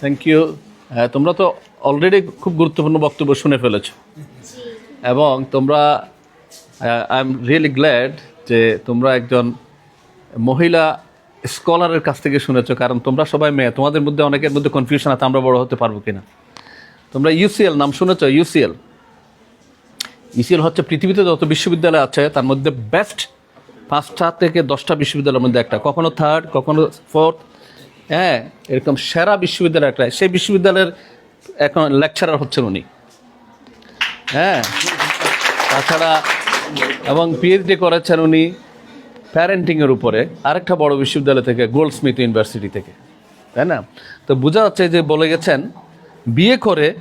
Thank you হ্যাঁ তোমরা তো অলরেডি খুব গুরুত্বপূর্ণ বক্তব্য শুনে ফেলেছ। এবং তোমরা আই এম রিয়েলি গ্ল্যাড যে তোমরা একজন মহিলা স্কলারের কাছ থেকে শুনেছো, কারণ তোমরা সবাই মেয়ে। তোমাদের মধ্যে অনেকের মধ্যে কনফিউশন আছে, আমরা বড় হতে পারব কিনা। তোমরা ইউসিএল নাম শুনেছ? ইউসিএল ইউসিএল হচ্ছে পৃথিবীতে যত বিশ্ববিদ্যালয় আছে, তার মধ্যে বেস্ট পাঁচটা থেকে দশটা বিশ্ববিদ্যালয়ের মধ্যে একটা। কখনো থার্ড কখনো ফোর্থ হ্যাঁ এরকম সেরা বিশ্ববিদ্যালয় একটা সেই বিশ্ববিদ্যালয়ের এখন লেকচারার হচ্ছেন উনি। হ্যাঁ তাছাড়া এবং পিএইচডি করেছেন উনি প্যারেন্টিংয়ের উপরে আরেকটা বড় বিশ্ববিদ্যালয় থেকে গোল্ড স্মিথ ইউনিভার্সিটি থেকে। তাই না? তো বোঝা যাচ্ছে যে বলে গেছেন বিয়ে করে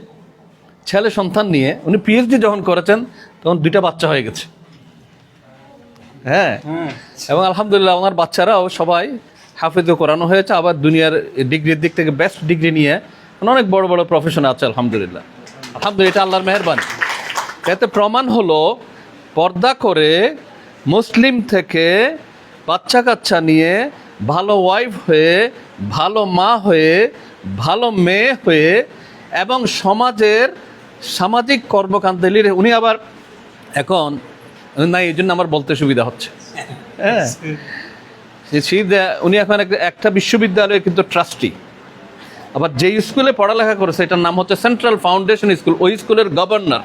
ছেলে সন্তান নিয়ে উনি পিএইচডি যখন করেছেন তখন দুইটা বাচ্চা হয়ে গেছে। হ্যাঁ। এবং আলহামদুলিল্লাহ ওনার বাচ্চারাও সবাই হাফিজও করানো হয়েছে, আবার দুনিয়ার ডিগ্রির দিক থেকে বেস্ট ডিগ্রি নিয়ে অনেক বড় বড় প্রফেশন আছে, আলহামদুলিল্লাহ। আলহামদুলিল্লাহ, এটা আল্লাহর মেহরবানি। এতে প্রমাণ হলো, পর্দা করে মুসলিম থেকে বাচ্চা কাচ্চা নিয়ে ভালো ওয়াইফ হয়ে, ভালো মা হয়ে, ভালো মেয়ে হয়ে এবং সমাজের সামাজিক কর্মকাণ্ডে লিরে উনি আবার এখন, না, এই জন্য আমার বলতে সুবিধা হচ্ছে। হ্যাঁ। উনি এখন একটা- একটা বিশ্ববিদ্যালয়ে কিন্তু ট্রাস্টি। আবার যে স্কুলে পড়ালেখা করেছে, এটার নাম হচ্ছে সেন্ট্রাল ফাউন্ডেশন স্কুল। ওই স্কুলের গভর্নর।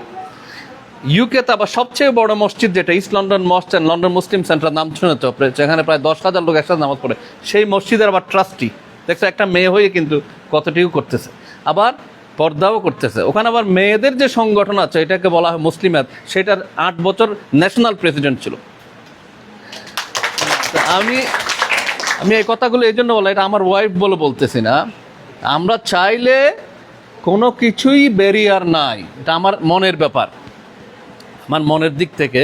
ইউকেতে আবার সবচেয়ে বড় মসজিদ যেটা ইস্ট লন্ডন মসজিদ অ্যান্ড লন্ডন মুসলিম সেন্টার নাম শুনেছ? যেখানে প্রায় দশ হাজার লোক একসাথে নামাজ পড়ে। সেই মসজিদের আবার ট্রাস্টি। দেখছ, একটা মেয়ে হয়ে কিন্তু কতটিও করতেছে। আবার পর্দাও করতেছে। ওখানে আবার মেয়েদের যে সংগঠন আছে, এটাকে বলা হয় মুসলিমাত সেটার আট বছর ন্যাশনাল প্রেসিডেন্ট ছিল। আমি আমি এই কথাগুলো এই জন্য বলা এটা আমার ওয়াইফ বলে বলতেছি না। আমরা চাইলে কোনো কিছুই ব্যারিয়ার নাই। এটা আমার মনের ব্যাপার, আমার মনের দিক থেকে।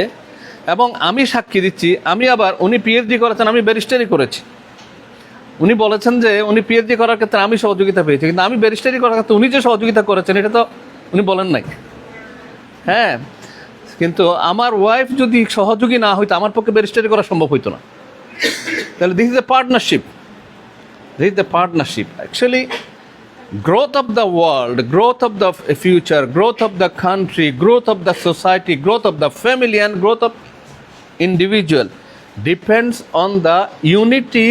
এবং আমি সাক্ষী দিচ্ছি, আমি আবার উনি পিএইচডি করেছেন, আমি ব্যারিস্টারি করেছি। উনি বলেছেন যে উনি পিএইচডি করার ক্ষেত্রে আমি সহযোগিতা পেয়েছি, কিন্তু আমি ব্যারিস্টারি করার ক্ষেত্রে উনি যে সহযোগিতা করেছেন, এটা তো উনি বলেন নাই। হ্যাঁ কিন্তু আমার ওয়াইফ যদি সহযোগী না হইতো, আমার পক্ষে ব্যারিস্টারি করা সম্ভব হইতো না। তাহলে this is a partnership this is the partnership actually growth of the world growth of the future growth of the country growth of the society growth of the family and growth of individual depends on the unity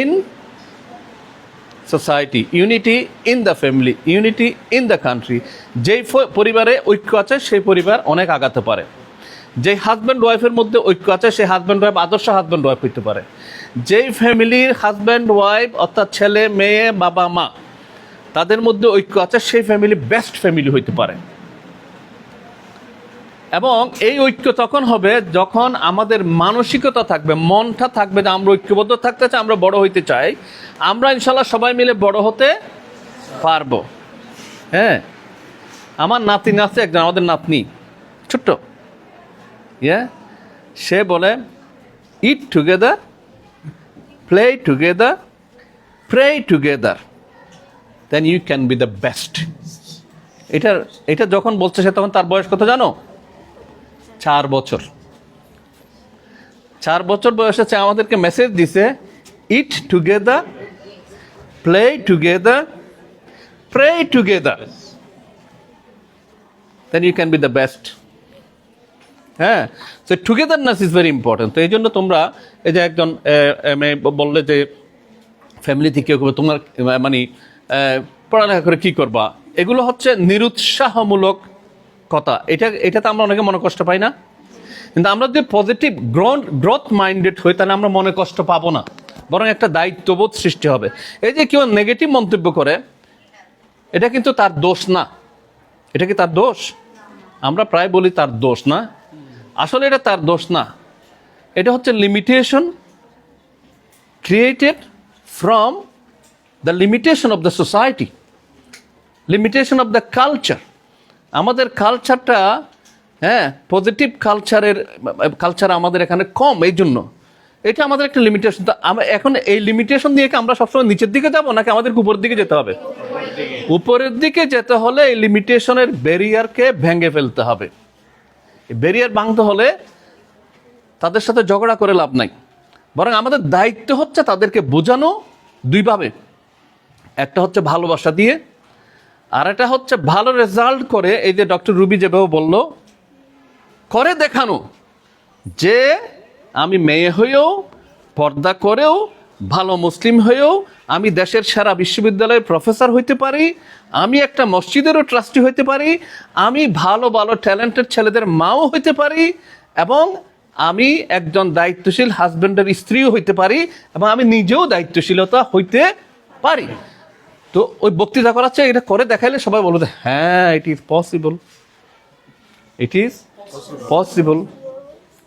in society unity in the family unity in the country যেই পরিবারে ঐক্য আছে, সেই পরিবার অনেক আগাতে পারে। যে হাজব্যান্ড ওয়াইফের মধ্যে ঐক্য আছে সেই হাজব্যান্ড ওয়াইফ আদর্শ হাজব্যান্ড ওয়াইফ হইতে পারে। যেই ফ্যামিলির হাজব্যান্ড ওয়াইফ অর্থাৎ ছেলে, মেয়ে, বাবা, মা, তাদের মধ্যে ঐক্য আছে, সেই ফ্যামিলি বেস্ট ফ্যামিলি হইতে পারে। এবং এই ঐক্য তখন হবে যখন আমাদের মানসিকতা থাকবে, মনটা থাকবে যে আমরা ঐক্যবদ্ধ থাকতে চাই, আমরা বড় হইতে চাই। আমরা ইনশাল্লাহ সবাই মিলে বড় হতে পারব। হ্যাঁ? আমার নাতি নাচে একজন, আমাদের নাতনি, ছোট্ট। ইয়ে সে বলে eat together play together pray together then you can be the best এটা এটা যখন বলছে সে তখন তার বয়স কত জানো? চার বছর। চার বছর বয়সে সে আমাদেরকে মেসেজ দিছে eat together play together pray together then you can be the best হ্যাঁ? So togetherness is very important তো এই জন্য তোমরা এই যে একজন বললে যে ফ্যামিলি থেকে তোমার মানে পড়ালেখা করে কি করবা? এগুলো হচ্ছে নিরুৎসাহমূলক কথা। এটা, এটাতে আমরা অনেকে মনে কষ্ট পাই না। কিন্তু আমরা যদি পজিটিভ গ্রোথ গ্রোথ মাইন্ডেড হই, তাহলে আমরা মনে কষ্ট পাবো না। বরং একটা দায়িত্ববোধ সৃষ্টি হবে। এই যে কেউ নেগেটিভ মন্তব্য করে, এটা কিন্তু তার দোষ না। এটা কি তার দোষ? আমরা প্রায় বলি তার দোষ না। আসলে এটা তার দোষ না। এটা হচ্ছে limitation created from the limitation of the society limitation of the culture আমাদের কালচারটা হ্যাঁ পজিটিভ কালচারের কালচার আমাদের এখানে কম এই জন্য এটা আমাদের একটা লিমিটেশন তো এখন এই লিমিটেশন দিয়ে কি আমরা সবসময় নিচের দিকে যাব, নাকি আমাদেরকে উপরের দিকে যেতে হবে? উপরের দিকে যেতে হলে এই লিমিটেশনের ব্যারিয়ারকে ভেঙে ফেলতে হবে। ব্যারিয়ার ভাঙতে হলে তাদের সাথে ঝগড়া করে লাভ নাই। বরং আমাদের দায়িত্ব হচ্ছে তাদেরকে বোঝানো দুইভাবে। একটা হচ্ছে ভালোবাসা দিয়ে, আর একটা হচ্ছে ভালো রেজাল্ট করে এই যে ডক্টর রুবি যেভাবে বলল, করে দেখানো যে আমি মেয়ে হয়েও পর্দা করেও ভালো মুসলিম হয়েও আমি দেশের সেরা বিশ্ববিদ্যালয়ের প্রফেসর হইতে পারি, আমি একটা মসজিদেরও ট্রাস্টি হইতে পারি, আমি ভালো ভালো, ট্যালেন্টেড ছেলেদের মাও হইতে পারি এবং আমি একজন দায়িত্বশীল হাজব্যান্ডের স্ত্রীও হইতে পারি এবং আমি নিজেও দায়িত্বশীলতা হইতে পারি। তো ওই বক্তৃতা করাচ্ছে এটা করে দেখাইলে সবাই বলবে হ্যাঁ it is possible it is possible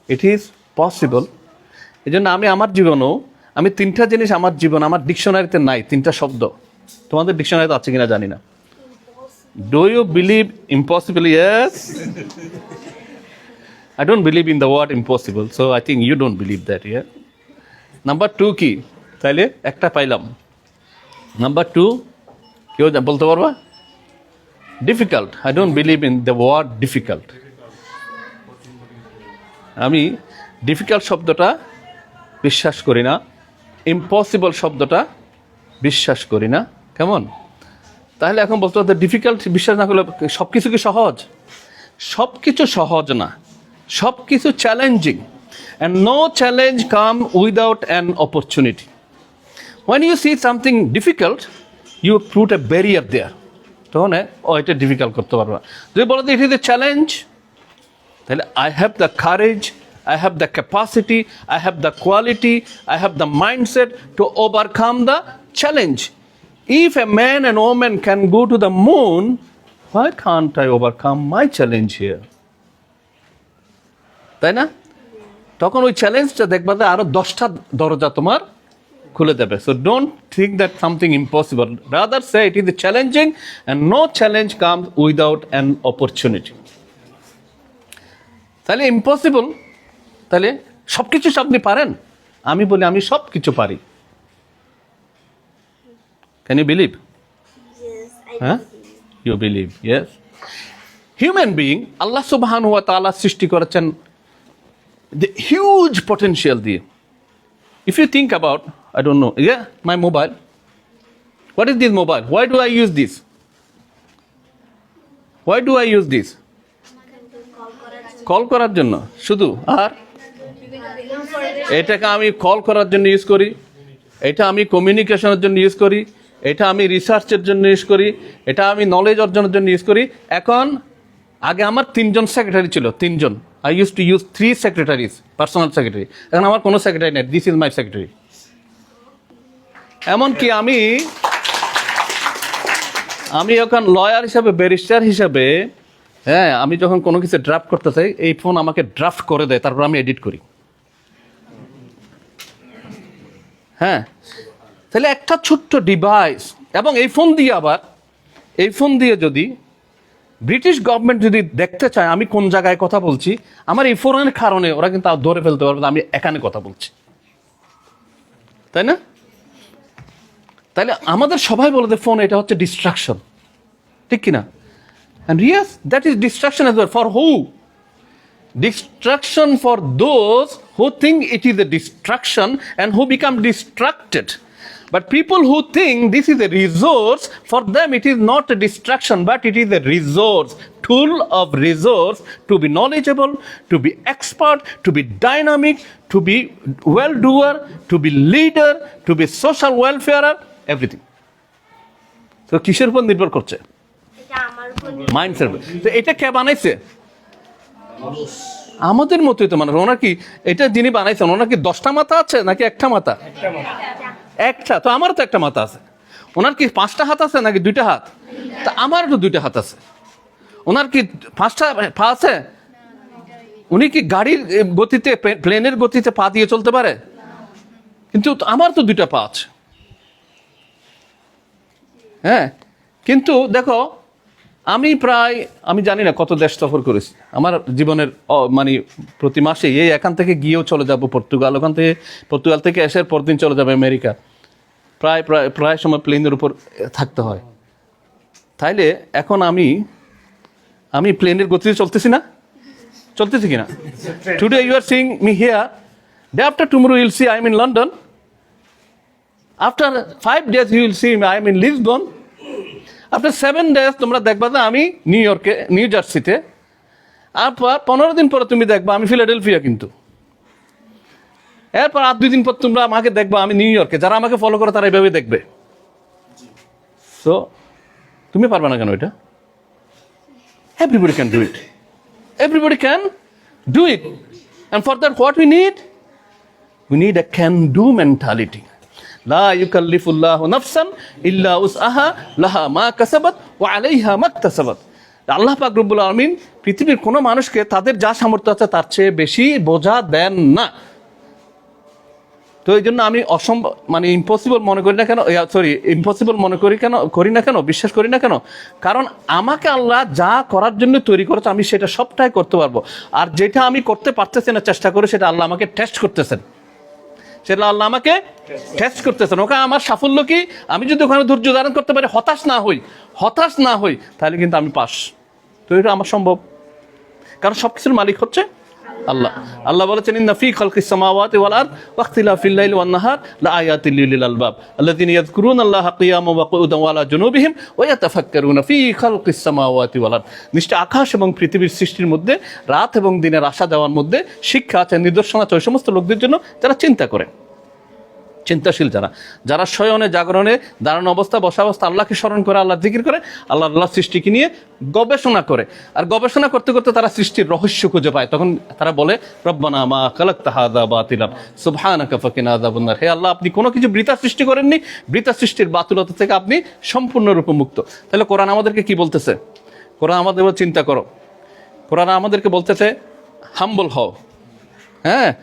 it is possible এই জন্য আমি আমার জীবনেও আমি তিনটা জিনিস আমার জীবন, আমার ডিকশনারিতে নাই, তিনটা শব্দ। তোমাদের ডিকশনারিতে আছে কিনা জানি না। Do you believe impossible yes I don't believe in the word impossible so I think you don't believe that ইয়ে নাম্বার টু কি তাইলে একটা পাইলাম। নাম্বার টু কেউ বলতে পারবা? Difficult I don't believe in the word difficult আমি difficult শব্দটা বিশ্বাস করি না। ইম্পসিবল শব্দটা বিশ্বাস করি না। কেমন? তাহলে এখন বলতে হবে ডিফিকাল্ট বিশ্বাস না করলে সব কিছু কি সহজ? সব কিছু সহজ না। সব কিছু challenging and no challenge come without an opportunity when you see something difficult you put a barrier there তখন, ও, এটা ডিফিকাল্ট করতে পারব যদি বলো ইট ইজ এ চ্যালেঞ্জ তাহলে I have the courage I have the capacity I have the quality I have the mindset to overcome the challenge if a man and woman can go to the moon why can't I overcome my challenge here? তাই না? তখন ওই চ্যালেঞ্জটা দেখবা যে আরও দশটা দরজা তোমার খুলে দেবে। So don't think that something impossible rather say it is challenging and no challenge comes without an opportunity তাহলে ইম্পসিবল তাহলে সব কিছু আপনি পারেন। আমি বলি আমি সব কিছু পারি ক্যান ইউ বিলিভ হ্যাঁ you believe yes human being Allah সুবহান হুয়া তাআলা সৃষ্টি করেছেন দ্য। হিউজ পটেনশিয়াল দিয়ে if you think about I don't know yeah my mobile what is this mobile why do I use this why do I use this call করার জন্য শুধু আর? এটাকে আমি কল করার জন্য ইউজ করি, এটা আমি কমিউনিকেশনের জন্য ইউজ করি, এটা আমি রিসার্চের জন্য ইউজ করি, এটা আমি নলেজ অর্জনের জন্য ইউজ করি। এখন, আগে আমার তিনজন সেক্রেটারি ছিল, তিনজন। I use to use three secretaries personal secretary এখন আমার কোনো সেক্রেটারি নেই দিস ইজ মাই সেক্রেটারি এমনকি আমি আমি এখন লয়ার হিসাবে ব্যারিস্টার হিসাবে হ্যাঁ আমি যখন কোনো কিছু ড্রাফট করতে চাই, এই ফোন আমাকে ড্রাফট করে দেয়, তারপর আমি এডিট করি। হ্যাঁ। তাহলে একটা ছোট্ট ডিভাইস এবং এই ফোন দিয়ে আবার, এই ফোন দিয়ে যদি ব্রিটিশ গভর্নমেন্ট যদি দেখতে চায় আমি কোন জায়গায় কথা বলছি, আমার এই ফোনের কারণে ওরা কিন্তু ধরে ফেলতে পারবে আমি এখানে কথা বলছি। তাই না? তাহলে আমাদের সবাই বলে ফোন এটা হচ্ছে ডিস্ট্রাকশন ঠিক কিনা? And yes that is distraction as for who distraction for those who think it is a distraction and who become distracted. But people who think this is a resource, for them it is not a distraction, but it is a resource, tool of resource to be knowledgeable, to be expert, to be dynamic, to be well doer, to be leader, to be social welfare, everything. তো কিসের উপর নির্ভর করছে mindset তো এটা কে বানাইছে আমাদের মতোই তো মানুষ। ওনার কি এটা যিনি বানাইছেন, ওনার কি দশটা মাথা আছে নাকি একটা মাথা? একটা, তো আমারও তো একটা মাথা আছে। ওনার কি পাঁচটা হাত আছে নাকি দুইটা হাত? তা আমারও তো দুইটা হাত আছে। ওনার কি পাঁচটা পা আছে? উনি কি গাড়ির গতিতে প্লেনের গতিতে পা দিয়ে চলতে পারে? কিন্তু আমার তো দুইটা পা আছে। হ্যাঁ কিন্তু দেখো আমি প্রায়, আমি জানি না কত দেশ সফর করেছি। আমার জীবনের মানে প্রতি মাসে এই এখান থেকে গিয়েও চলে যাব পর্তুগাল। ওখান থেকে পর্তুগাল থেকে এসে পরদিন চলে যাবে আমেরিকা। প্রায় প্রায় প্রায় সময় প্লেনের উপর থাকতে হয়। তাইলে এখন আমি আমি প্লেনের গতিতে চলতেছি না? চলতেছি কিনা? Today you are seeing me here day after tomorrow you'll see I am in London after five days you will see I am in Lisbon after seven days তোমরা দেখবা যে আমি নিউ ইয়র্কে নিউ জার্সিতে তারপর পনেরো দিন পরে তুমি দেখবা আমি ফিলাডেলফিয়া কিন্তু। এরপর আর দুই দিন পর তোমরা আমাকে দেখবা আমি নিউ ইয়র্কে যারা আমাকে ফলো করে তারা এইভাবে দেখবে। সো তুমি পারবে না কেন এটা? Everybody can do it everybody can do it and for that what we need we need a can do mentality লা ইউকাল্লিফুল্লাহ নফসান ইল্লা উস আহা লাহা মা কাসাবাত ও আলাইহা মাক্তাসাবাত আল্লাহ পাক রব্বুল আলমিন পৃথিবীর কোনো মানুষকে তাদের যা সামর্থ্য আছে তার চেয়ে বেশি বোঝা দেন না। তো এই জন্য আমি অসম্ভব মানে ইম্পসিবল মনে করি না কেন সরি ইম্পসিবল মনে করি কেন, করি না কেন, বিশ্বাস করি না কেন? কারণ আমাকে আল্লাহ যা করার জন্য তৈরি করেছে আমি সেটা সবটাই করতে পারব। আর যেটা আমি করতে পারতেছি না, চেষ্টা করে সেটা আল্লাহ আমাকে টেস্ট করতেছেন। সেটা আল্লাহ আমাকে টেস্ট করতেছেন। ওখানে আমার সাফল্য কি? আমি যদি ওখানে ধৈর্য ধারণ করতে পারি, হতাশ না হই, হতাশ না হই, তাহলে কিন্তু আমি পাস। তো এটা আমার সম্ভব। কারণ সব কিছুর মালিক হচ্ছে আল্লাহ। আল্লাহ বলেছেন, ইন্না ফি খালকিস সামাওয়াতি ওয়াল আরদ ওয়াখতিলাফিল লাইলি ওয়ান নাহার লাআয়াতিল লিল আলবাব। আল্লাযিনা ইয়াযকুরুনা আল্লাহ কিয়ামান ওয়া কুউদান ওয়া আলা জুনুবিহিম ওয়া ইয়াতাফাক্কারুনা ফি খালকিস সামাওয়াতি ওয়াল আরদ। নিশ্চয় আকাশ এবং পৃথিবীর সৃষ্টির মধ্যে, রাত এবং দিনের আশা দেওয়ার মধ্যে শিক্ষা আছে, নিদর্শন আছে, ওই সমস্ত লোকদের জন্য যারা চিন্তা করে চিন্তাশীল যারা। যারা শয়নে, জাগরণে দাঁড়ানো অবস্থা বসা অবস্থা আল্লাহকে স্মরণ করে আল্লাহ জিকির করে, আল্লাহ আল্লাহ সৃষ্টিকে নিয়ে গবেষণা করে। আর গবেষণা করতে করতে তারা সৃষ্টির রহস্য খুঁজে পায়। তখন তারা বলে, রব্বানা মা তাহাদা বাতিলাম সুবহানাকা হে আল্লাহ, আপনি কোনো কিছু বৃথা সৃষ্টি করেননি। বৃথা সৃষ্টির বাতুলতা থেকে আপনি সম্পূর্ণরূপে মুক্ত। তাহলে কোরআন আমাদেরকে কি বলতেছে? কোরআন আমাদের চিন্তা করো। কোরআন আমাদেরকে বলতেছে, হাম্বল হও। হ্যাঁ?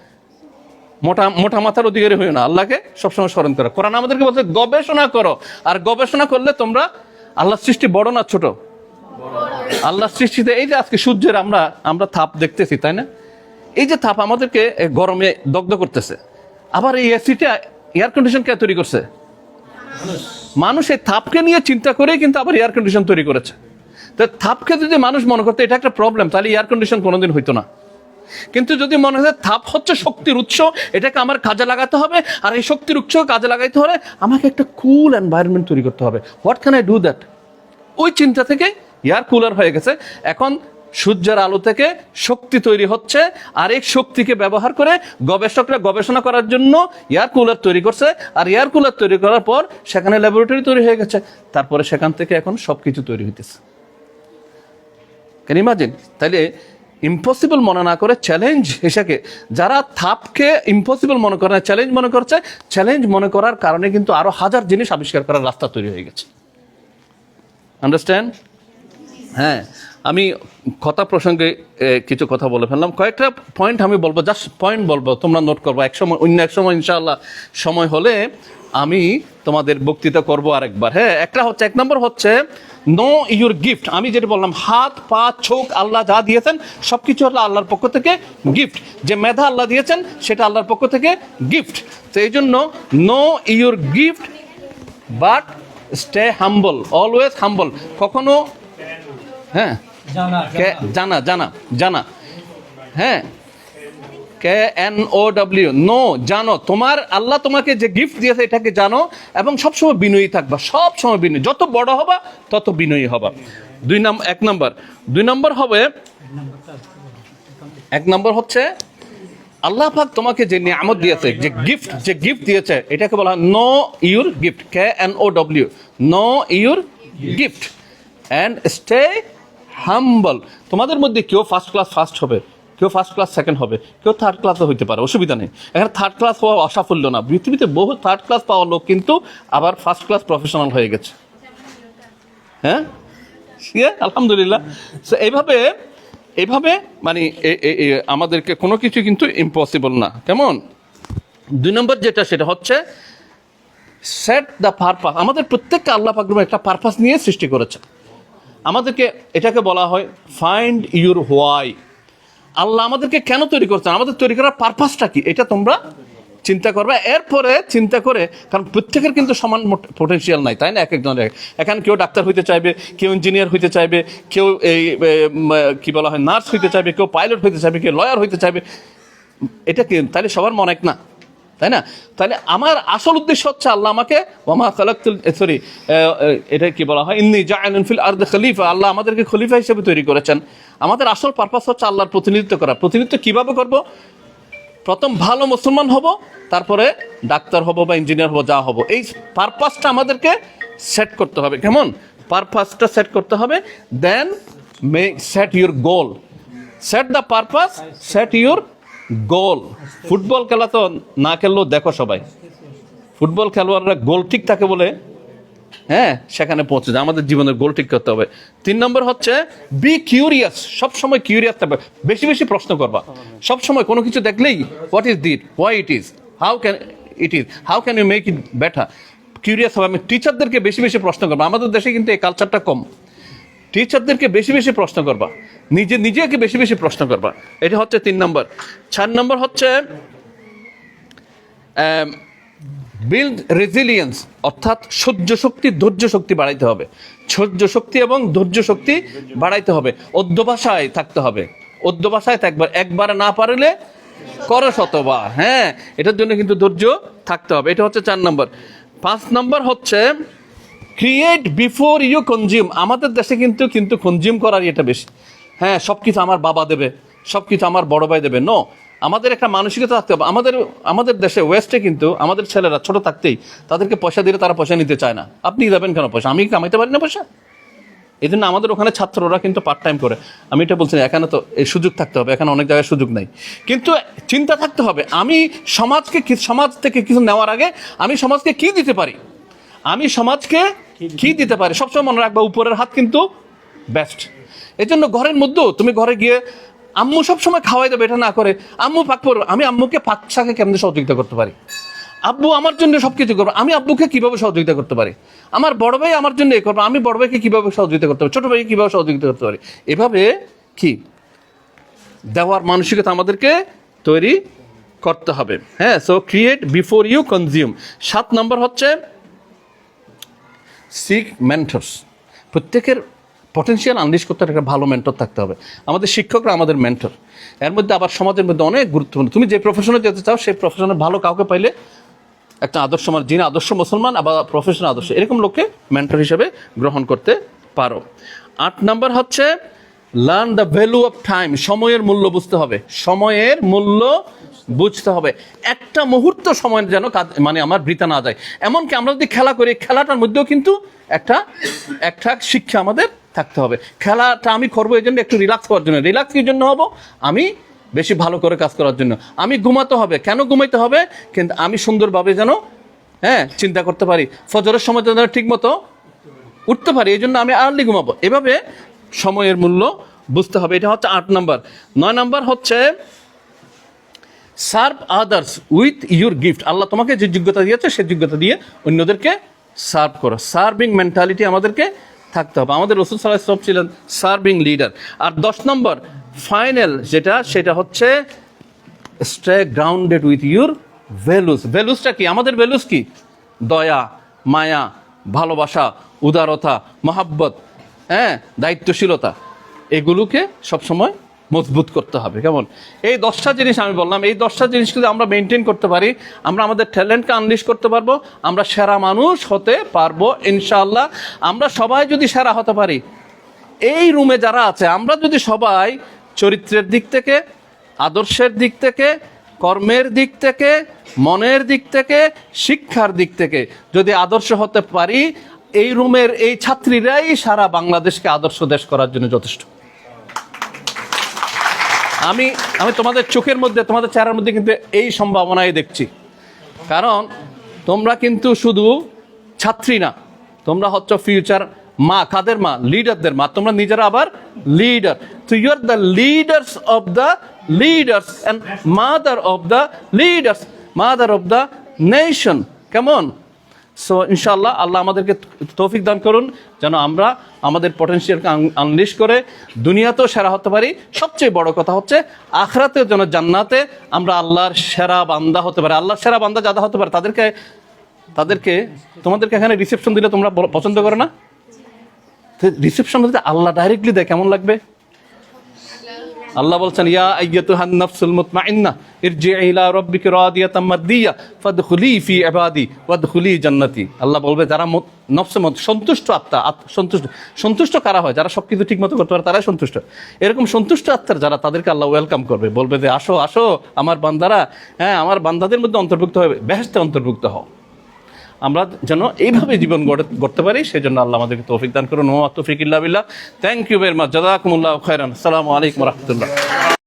মোটা মোটা মাথার অধিকারী হইও না। আল্লাহকে সবসময় স্মরণ করো। কোরআন আমাদেরকে বলছে, গবেষণা করো। আর গবেষণা করলে তোমরা আল্লাহ সৃষ্টি বড় না ছোট? আল্লাহ সৃষ্টিতে এই যে আজকে সূর্যের আমরা আমরা তাপ দেখতেছি, তাই না? এই যে তাপ আমাদেরকে গরমে দগ্ধ করতেছে। আবার এই এসিটা এয়ার কন্ডিশন কে তৈরি করছে? মানুষ এই তাপকে নিয়ে চিন্তা করেই কিন্তু আবার এয়ার কন্ডিশন তৈরি করেছে। তো তাপকে যদি মানুষ মনে করতো, এটা একটা প্রবলেম তাহলে এয়ার কন্ডিশন কোনোদিন হইতো না। কিন্তু যদি মনে হয় তাপ হচ্ছে শক্তির উৎস, এটাকে আমার কাজে লাগাতে হবে, আর এই শক্তির উৎস কাজে লাগাইতে হলে আমাকে একটা কুল এনভায়রনমেন্ট তৈরি করতে হবে। What can I do that ওই চিন্তা থেকে এয়ার কুলার হয়ে গেছে। এখন সূর্যের আলো থেকে শক্তি তৈরি হচ্ছে, আর এই শক্তিকে ব্যবহার করে গবেষকরা গবেষণা করার জন্য এয়ার কুলার তৈরি করছে, আর এয়ার কুলার তৈরি করার পর সেখানে ল্যাবরেটরি তৈরি হয়ে গেছে। তারপরে সেখান থেকে এখন সবকিছু তৈরি হইতেছে। ক্যান ইমাজিন তাহলে ইম্পসিবল মনে না করে চ্যালেঞ্জ হিসাবে। যারা থাপকে ইম্পসিবল মনে করে না চ্যালেঞ্জ মনে করছে চ্যালেঞ্জ মনে করার কারণে কিন্তু আরও হাজার জিনিস আবিষ্কার করার রাস্তা তৈরি হয়ে গেছে। আন্ডারস্ট্যান্ড হ্যাঁ আমি কথা প্রসঙ্গে কিছু কথা বলে ফেললাম। কয়েকটা পয়েন্ট আমি বলব জাস্ট পয়েন্ট বলব, তোমরা নোট করব। এক সময় অন্য এক সময় ইনশাআল্লাহ সময় হলে আমি তোমাদের বক্তৃতা করব আরেকবার। হ্যাঁ একটা হচ্ছে এক নম্বর হচ্ছে নো ইউর গিফট আমি যেটা বললাম হাত পা চোখ আল্লাহ যা দিয়েছেন সব কিছু হলো আল্লাহর পক্ষ থেকে গিফট যে মেধা আল্লাহ দিয়েছেন সেটা আল্লাহর পক্ষ থেকে গিফট তো এই জন্য know your gift but stay humble always humble কখনো হ্যাঁ। জানা জানা জানা। হ্যাঁ K N O W know জানো, তোমার আল্লাহ তোমাকে যে গিফট দিয়েছে এটাকে জানো, এবং সবসময় বিনয়ী থাকবা সব সময় বিনয়ী। যত বড় হবা, তত বিনয়ী হবা। দুই নাম, এক নম্বর। দুই নম্বর হবে, এক নম্বর হচ্ছে, আল্লাহ পাক তোমাকে যে নিয়ামত দিয়েছে, যে গিফট যে গিফট দিয়েছে, এটাকে বলা হয় know your gift K N O W know your gift and stay humble তোমাদের মধ্যে কেউ ফার্স্ট ক্লাস ফার্স্ট হবে। কেউ ফার্স্ট ক্লাস সেকেন্ড হবে কেউ থার্ড ক্লাসও হইতে পারে অসুবিধা নেই। এখানে থার্ড ক্লাস হওয়া অসাফল্য না। পৃথিবীতে বহু থার্ড ক্লাস পাওয়া লোক কিন্তু আবার ফার্স্ট ক্লাস প্রফেশনাল হয়ে গেছে। হ্যাঁ? ইয়ে, আলহামদুলিল্লাহ। সো এইভাবে এইভাবে মানে আমাদেরকে কোনো কিছু কিন্তু ইম্পসিবল না। কেমন? দুই নম্বর যেটা সেটা হচ্ছে সেট দ্য পারপাস আমাদের প্রত্যেকটা আল্লাহ পাকরুম একটা পারপাস নিয়ে সৃষ্টি করেছে। আমাদেরকে এটাকে বলা হয় ফাইন্ড ইউর হোয়াই আল্লাহ আমাদেরকে কেন তৈরি করছেন? আমাদের তৈরি করার পারপাসটা কি? এটা তোমরা চিন্তা করবে। এরপরে চিন্তা করে, কারণ প্রত্যেকের কিন্তু সমান পোটেনশিয়াল নাই, তাই না? এক একজনের এখানে কেউ ডাক্তার হইতে চাইবে, কেউ ইঞ্জিনিয়ার হইতে চাইবে, কেউ এই কি বলা হয় নার্স হইতে চাইবে, কেউ পাইলট হইতে চাইবে, কেউ লয়ার হইতে চাইবে। এটা কি? তাহলে সবার মন এক না, তাই না? তাহলে আমার আসল উদ্দেশ্য হচ্ছে আল্লাহ আমাকে ওমা খালাক্তুল সরি এটা কি বলা হয়? ইন্নি জায়নুন ফিল আরদ খলিফা আল্লাহ আমাদেরকে খলিফা হিসেবে তৈরি করেছেন। আমাদের আসল পারপাস হচ্ছে আল্লাহর প্রতিনিধিত্ব করা। প্রতিনিধিত্ব কীভাবে করব? প্রথম ভালো মুসলমান হব, তারপরে ডাক্তার হব বা ইঞ্জিনিয়ার হব, যা হব। এই পারপাসটা আমাদেরকে সেট করতে হবে। কেমন? পারপাসটা সেট করতে হবে। Then may set your goal set the purpose set your goal football খেলা তো না খেললেও দেখো সবাই। ফুটবল খেলোয়াড়রা গোল ঠিক থাকে বলে হ্যাঁ সেখানে পৌঁছে যায়। আমাদের জীবনের গোল ঠিক করতে হবে। তিন নম্বর হচ্ছে বি কিউরিয়াস সব সময় কিউরিয়াস থাকবে। বেশি বেশি প্রশ্ন করবা। সব সময় কোনো কিছু দেখলেই what is this why it is how can it is how can you make it better curious হবে। আমি টিচারদেরকে বেশি বেশি প্রশ্ন করব। আমাদের দেশে কিন্তু এই কালচারটা কম। টিচারদেরকে বেশি বেশি প্রশ্ন করবা। নিজে, নিজেকে বেশি বেশি প্রশ্ন করবা। এটা হচ্ছে তিন নম্বর। চার নম্বর হচ্ছে বিল্ড রেজিলিয়েন্স অর্থাৎ সহ্য শক্তি, ধৈর্য শক্তি বাড়াইতে হবে। সহ্য শক্তি এবং ধৈর্য শক্তি বাড়াইতে হবে। অধ্যবাসায় থাকতে হবে। অধ্যবাসায় থাকবার একবার না পারলে করো শতবার। হ্যাঁ এটার জন্য কিন্তু ধৈর্য থাকতে হবে। এটা হচ্ছে চার নম্বর। পাঁচ নম্বর হচ্ছে ক্রিয়েট বিফোর ইউ কনজিউম আমাদের দেশে কিন্তু কিন্তু কনজিউম করার এটা বেশি। হ্যাঁ সব কিছু আমার বাবা দেবে। সব কিছু আমার বড় ভাই দেবে। নো আমাদের একটা মানসিকতা থাকতে হবে। আমাদের আমাদের দেশে ওয়েস্টে কিন্তু আমাদের ছেলেরা ছোট থাকতেই তাদেরকে পয়সা দিলে তারা পয়সা নিতে চায় না। আপনি দেবেন কেন পয়সা? আমি কামাইতে পারি না পয়সা? এই জন্য আমাদের ওখানে ছাত্ররা কিন্তু পার্ট টাইম করে। আমি এটা বলছি এখানে তো এই সুযোগ থাকতে হবে এখানে অনেক জায়গায় সুযোগ নেই। কিন্তু চিন্তা থাকতে হবে আমি সমাজকে কি- সমাজ থেকে কিছু নেওয়ার আগে আমি সমাজকে কি দিতে পারি? আমি সমাজকে কি দিতে পারি? সবসময় মনে রাখবা উপরের হাত কিন্তু বেস্ট এই জন্য ঘরের মধ্যেও তুমি ঘরে গিয়ে আম্মু সবসময় খাওয়াই দেবে, এটা না করে। আম্মু পাক করব আমি আম্মুকে পাক শাকে কেমনি সহযোগিতা করতে পারি? আব্বু আমার জন্য সব কিছু করব, আমি আব্বুকে কীভাবে সহযোগিতা করতে পারি? আমার বড় ভাই আমার জন্য এ করব, আমি বড় ভাইকে কীভাবে সহযোগিতা করতে পারি? ছোট ভাইকে কীভাবে সহযোগিতা করতে পারি? এভাবে কি? দেওয়ার মানসিকতা আমাদেরকে তৈরি করতে হবে। হ্যাঁ so create before you consume সাত নম্বর হচ্ছে সিক মেন্টরস প্রত্যেকের পটেনশিয়াল আনলিশ করতে একটা ভালো মেন্টর থাকতে হবে। আমাদের শিক্ষকরা আমাদের মেন্টর এর মধ্যে আবার সমাজের মধ্যে অনেক গুরুত্বপূর্ণ। তুমি যে প্রফেশনে যেতে চাও, সেই প্রফেশনে ভালো কাউকে পাইলে একটা আদর্শ মানে যিনি আদর্শ মুসলমান আবার প্রফেশন আদর্শ, এরকম লোককে মেন্টর হিসেবে গ্রহণ করতে পারো। আট নাম্বার হচ্ছে learn the value of time সময়ের মূল্য বুঝতে হবে। সময়ের মূল্য বুঝতে হবে। একটা মুহূর্ত সময় যেন মানে আমার বৃতা না যায়। এমনকি আমরা যদি খেলা করি, খেলাটার মধ্যেও কিন্তু একটা একটা শিক্ষা আমাদের থাকতে হবে। খেলাটা আমি করব এই জন্য একটু রিল্যাক্স করার জন্য। রিল্যাক্স কি জন্য হব? আমি বেশি ভালো করে কাজ করার জন্য। আমি ঘুমাতে হবে। কেন ঘুমাইতে হবে? কিন্তু আমি সুন্দরভাবে যেন হ্যাঁ চিন্তা করতে পারি। ফজরের সময় যেন ঠিক মতো উঠতে পারি, এই জন্য আমি আর্লি ঘুমাবো। এভাবে সময়ের মূল্য বুঝতে হবে। এটা হচ্ছে আট নাম্বার। নয় নাম্বার হচ্ছে serve others with your gift Allah তোমাকে যে যোগ্যতা দিয়েছে সেই যোগ্যতা দিয়ে অন্যদেরকে সার্ভ করো। সার্ভিং মেন্টালিটি আমাদেরকে থাকতে হবে। আমাদের রসুল সাল্লাহ সব ছিলেন সার্ভিং লিডার আর দশ নম্বর ফাইনাল যেটা, সেটা হচ্ছে stay grounded with your values ভ্যালুসটা কি? আমাদের ভ্যালুস কি? দয়া, মায়া, ভালোবাসা, উদারতা, মহাব্বত হ্যাঁ দায়িত্বশীলতা। এগুলোকে সবসময় মজবুত করতে হবে, কেমন? এই দশটা জিনিস আমি বললাম, এই দশটা জিনিস যদি আমরা মেনটেন করতে পারি, আমরা আমাদের ট্যালেন্টকে আনলিশ করতে পারব, আমরা সেরা মানুষ হতে পারব, ইনশাআল্লাহ। আমরা সবাই যদি সেরা হতে পারি, এই রুমে যারা আছে, আমরা যদি সবাই চরিত্রের দিক থেকে, আদর্শের দিক থেকে, কর্মের দিক থেকে, মনের দিক থেকে, শিক্ষার দিক থেকে যদি আদর্শ হতে পারি, এই রুমের এই ছাত্রীরাই সারা বাংলাদেশকে আদর্শ দেশ করার জন্য যথেষ্ট। আমি আমি তোমাদের চোখের মধ্যে, তোমাদের চেহারার মধ্যে কিন্তু এই সম্ভাবনাই দেখছি। কারণ তোমরা কিন্তু শুধু ছাত্রী না, তোমরা হচ্ছে ফিউচার মা, কাদের মা? লিডারদের মা। তোমরা নিজেরা আবার লিডার তো you are the leaders of the leaders and mother of the leaders mother of the nation কেমন? সো ইনশাল্লাহ আল্লাহ আমাদেরকে তৌফিক দান করুন, যেন আমরা আমাদের পটেনশিয়ালকে আনলিশ করে দুনিয়াতেও সেরা হতে পারি। সবচেয়ে বড় কথা হচ্ছে, আখরাতেও যেন জান্নাতে আমরা আল্লাহর সেরা বান্দা হতে পারি। আল্লাহর সেরা বান্দা যাদা হতে পারে, তাদেরকে তাদেরকে, তোমাদেরকে এখানে রিসেপশন দিলে তোমরা পছন্দ করো না? রিসেপশন যদি আল্লাহ ডাইরেক্টলি দেয়, কেমন লাগবে? আল্লাহ বলছেন, ইয়া আইয়াতুহান নাফসুল মুতমাইন্না ইরজিই ইলা রাব্বিকা রাদিয়াতাম মারদিয়া ফাদখুলি ফি ইবাদি, ওয়াদখুলি জান্নাতি। আল্লাহ বলবে, যারা নফসে মত, সন্তুষ্ট আত্মা, আত- সন্তুষ্ট সন্তুষ্ট কারা হয়? যারা সবকিছু ঠিকমতো করতে পারে, তারাই সন্তুষ্ট। এরকম সন্তুষ্ট আত্মার যারা, তাদেরকে আল্লাহ ওয়েলকাম করবে, বলবে যে, আসো আসো, আমার বান্দারা হ্যাঁ আমার বান্দাদের মধ্যে অন্তর্ভুক্ত হবে বেহেস্তে অন্তর্ভুক্ত হও। আমরা যেন এইভাবে জীবন গড়ে গড়তে পারি সেই জন্য আল্লাহ আমাদেরকে তৌফিক দান করুন। ও তৌফিক ইল্লা বিল্লাহ। থ্যাংক ইউ ভেরি মাচ জাদাকুমুল্লাহ খাইরান আসসালামু আলাইকুম রহমতুল্লাহ।